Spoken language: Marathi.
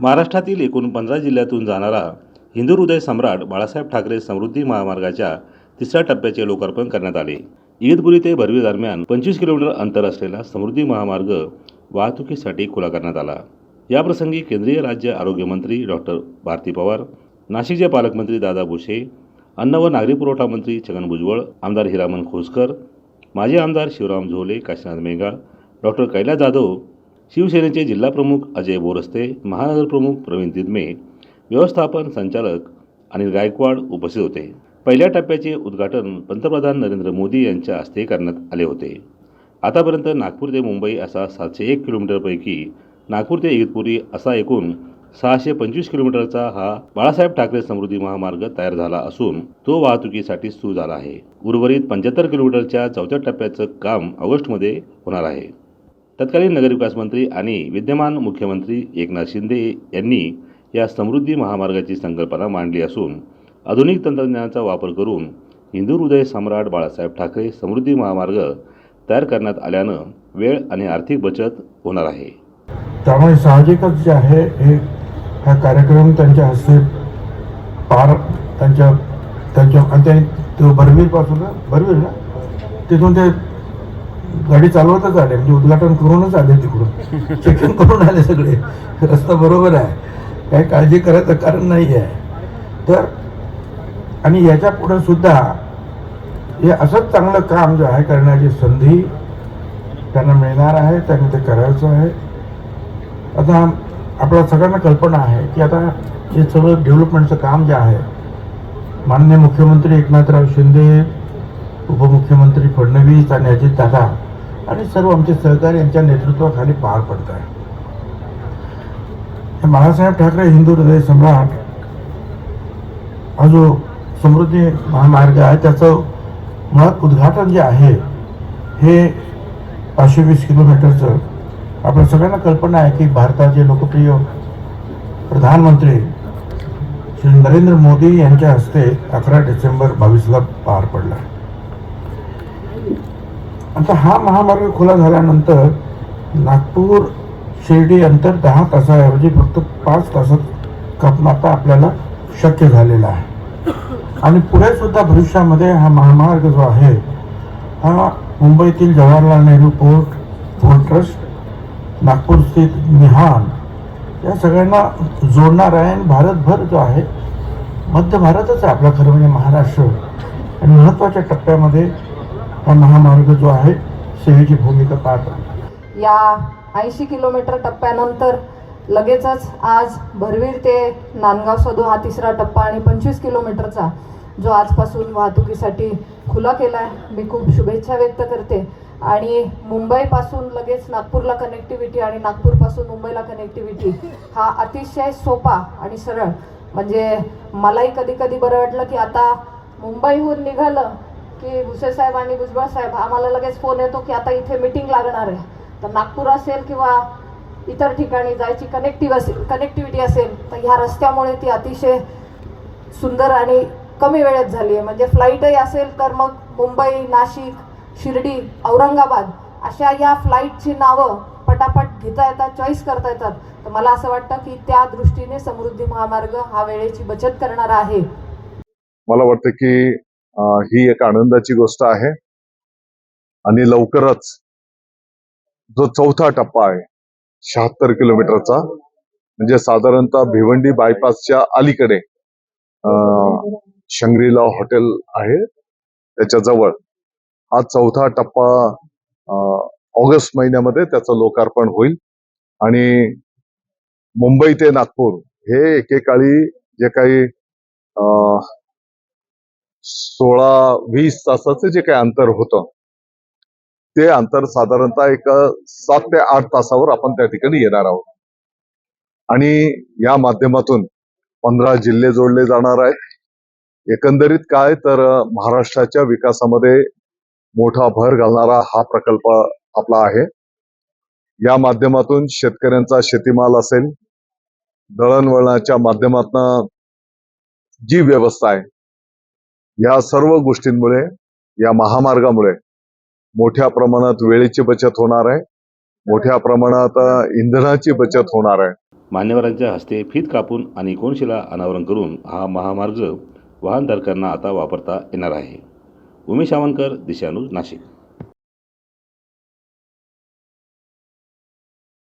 महाराष्ट्रातील एकूण पंधरा जिल्ह्यातून जाणारा हिंदू हृदय सम्राट बाळासाहेब ठाकरे समृद्धी महामार्गाच्या तिसऱ्या टप्प्याचे लोकार्पण करण्यात आले. इगतपुरी ते भरवी दरम्यान पंचवीस किलोमीटर अंतर असलेला समृद्धी महामार्ग वाहतुकीसाठी खुला करण्यात आला. याप्रसंगी केंद्रीय राज्य आरोग्यमंत्री डॉक्टर भारती पवार नाशिकचे पालकमंत्री दादा भुसे अन्न व नागरी पुरवठा मंत्री छगन भुजबळ आमदार हिरामन खोसकर माजी आमदार शिवराम झोले काशीनाथ मेघाळ डॉक्टर कैलास जाधव शिवसेनेचे जिल्हाप्रमुख अजय बोरस्ते महानगरप्रमुख प्रवीण दिदमे व्यवस्थापन संचालक अनिल गायकवाड उपस्थित होते. पहिल्या टप्प्याचे उद्घाटन पंतप्रधान नरेंद्र मोदी यांच्या हस्ते करण्यात आले होते. आतापर्यंत नागपूर ते मुंबई असा सातशे एक किलोमीटरपैकी नागपूर ते इगतपुरी असा एकूण सहाशे पंचवीस किलोमीटरचा हा बाळासाहेब ठाकरे समृद्धी महामार्ग तयार झाला असून तो वाहतुकीसाठी सुरू झाला आहे. उर्वरित पंच्याहत्तर किलोमीटरच्या चौथ्या टप्प्याचं काम ऑगस्टमध्ये होणार आहे. तत्कालीन नगरविकास मंत्री आणि विद्यमान मुख्यमंत्री एकनाथ शिंदे यांनी या समृद्धी महामार्गाची संकल्पना मांडली असून आधुनिक तंत्रज्ञानाचा वापर करून हिंदू हृदय सम्राट बाळासाहेब ठाकरे समृद्धी महामार्ग तयार करण्यात आल्यानं वेळ आणि आर्थिक बचत होणार आहे. त्यामुळे साहजिकच जे आहे हे हा कार्यक्रम त्यांच्या हस्ते पार त्यांच्या त्यांच्या आणि ते बरवीरपासून बरवीर ना? तिथून ते गाडी चालवतच आले म्हणजे उद्घाटन करूनच आले तिकडून. चेकिंग करून आले सगळे. रस्ता बरोबर आहे. काही काळजी करायचं कारण नाही आहे तर आणि याच्यापुढे सुद्धा हे असंच चांगलं काम जे आहे करण्याची संधी त्यांना मिळणार आहे त्यांनी ते करायचं आहे. आता आपल्या सगळ्यांना कल्पना आहे की आता हे सगळं डेव्हलपमेंटचं काम जे आहे माननीय मुख्यमंत्री एकनाथराव शिंदे उपमुख्यमंत्री फडणवीस आणि अजित दादा आणि सर्व आमचे सहकारी यांच्या नेतृत्वाखाली पार पडत आहे हे बाळासाहेब ठाकरे हिंदू हृदय सम्राट हा जो समृद्धी महामार्ग आहे त्याचं मुळात उद्घाटन जे आहे हे पाचशे वीस किलोमीटरचं आपल्या सगळ्यांना कल्पना आहे की भारताचे लोकप्रिय प्रधानमंत्री श्री नरेंद्र मोदी यांच्या हस्ते अकरा डिसेंबर बावीसला पार पडला. आता हा महामार्ग खुला झाल्यानंतर नागपूर शिर्डी अंतर दहा तासाऐवजी फक्त पाच तासात कापणं आपल्याला शक्य झालेला आहे. आणि पुढे सुद्धा भविष्यामध्ये हा महामार्ग जो आहे हा मुंबईतील Jawaharlal Nehru port port trust Nagpur स्थित मिहान या सगळ्यांना जोडणार आहे आणि भारतभर जो आहे मध्य भारतच आहे आपला खरं म्हणजे महाराष्ट्र. आणि महत्त्वाच्या टप्प्यामध्ये हा महामार्ग जो आहे सेवेची भूमिका पार या ऐंशी किलोमीटर टप्प्यानंतर लगेचच आज भरवीर ते नांदगाव सदो हा तिसरा टप्पा आणि पंचवीस किलोमीटरचा जो आजपासून वाहतुकीसाठी खुला केला आहे मी खूप शुभेच्छा व्यक्त करते. आणि मुंबईपासून लगेच नागपूरला कनेक्टिव्हिटी आणि नागपूरपासून मुंबईला कनेक्टिव्हिटी हा अतिशय सोपा आणि सरळ. म्हणजे मलाही कधी कधी बरं वाटलं की आता मुंबईहून निघालं की भुसे साहेब आणि भुजबळ साहेब आम्हाला लगेच फोन येतो की आता इथे मिटिंग लागणार आहे. तर नागपूर असेल किंवा इतर ठिकाणी जायची कनेक्टिव्ह असेल कनेक्टिव्हिटी असेल तर ह्या रस्त्यामुळे ती अतिशय सुंदर आणि कमी वेळेत झाली आहे. म्हणजे फ्लाईटही असेल तर मग मुंबई नाशिक शिर्डी औरंगाबाद अशा या फ्लाईटची नावं पटापट घेता येतात चॉईस करता येतात. तर मला असं वाटतं की त्या दृष्टीने समृद्धी महामार्ग हा वेळेची बचत करणारा आहे. मला वाटतं की ही एक आनंदाची गोष्ट आहे. आणि लवकरच जो चौथा टप्पा आहे शहात्तर किलोमीटरचा म्हणजे साधारणतः भिवंडी बायपासच्या अलीकडे अं, शंग्रीला हॉटेल आहे त्याच्याजवळ हा चौथा टप्पा अं, ऑगस्ट महिन्यामध्ये त्याचं लोकार्पण होईल. आणि मुंबई ते नागपूर हे एकेकाळी जे काही अं, सोळा वीस तासाचं जे काही अंतर होतं ते अंतर साधारणतः एक सात ते आठ तासावर आपण त्या ठिकाणी येणार आहोत. आणि या माध्यमातून पंधरा जिल्हे जोडले जाणार आहेत. एकंदरीत काय तर महाराष्ट्राच्या विकासामध्ये मोठा भर घालणारा हा प्रकल्प आपला आहे. या माध्यमातून शेतकऱ्यांचा शेतीमाल असेल दळणवळणाच्या माध्यमातून जी व्यवस्था आहे या सर्व गोष्टींमुळे या महामार्गामुळे मोठ्या प्रमाणात वेळेची बचत होणार आहे. मोठ्या प्रमाणात इंधनाची बचत होणार आहे. मान्यवरांच्या हस्ते फीत कापून आणि कोनशिला अनावरण करून हा महामार्ग वाहनधारकांना आता वापरता येणार आहे. उमेश सावंतकर दिशानुज नाशिक.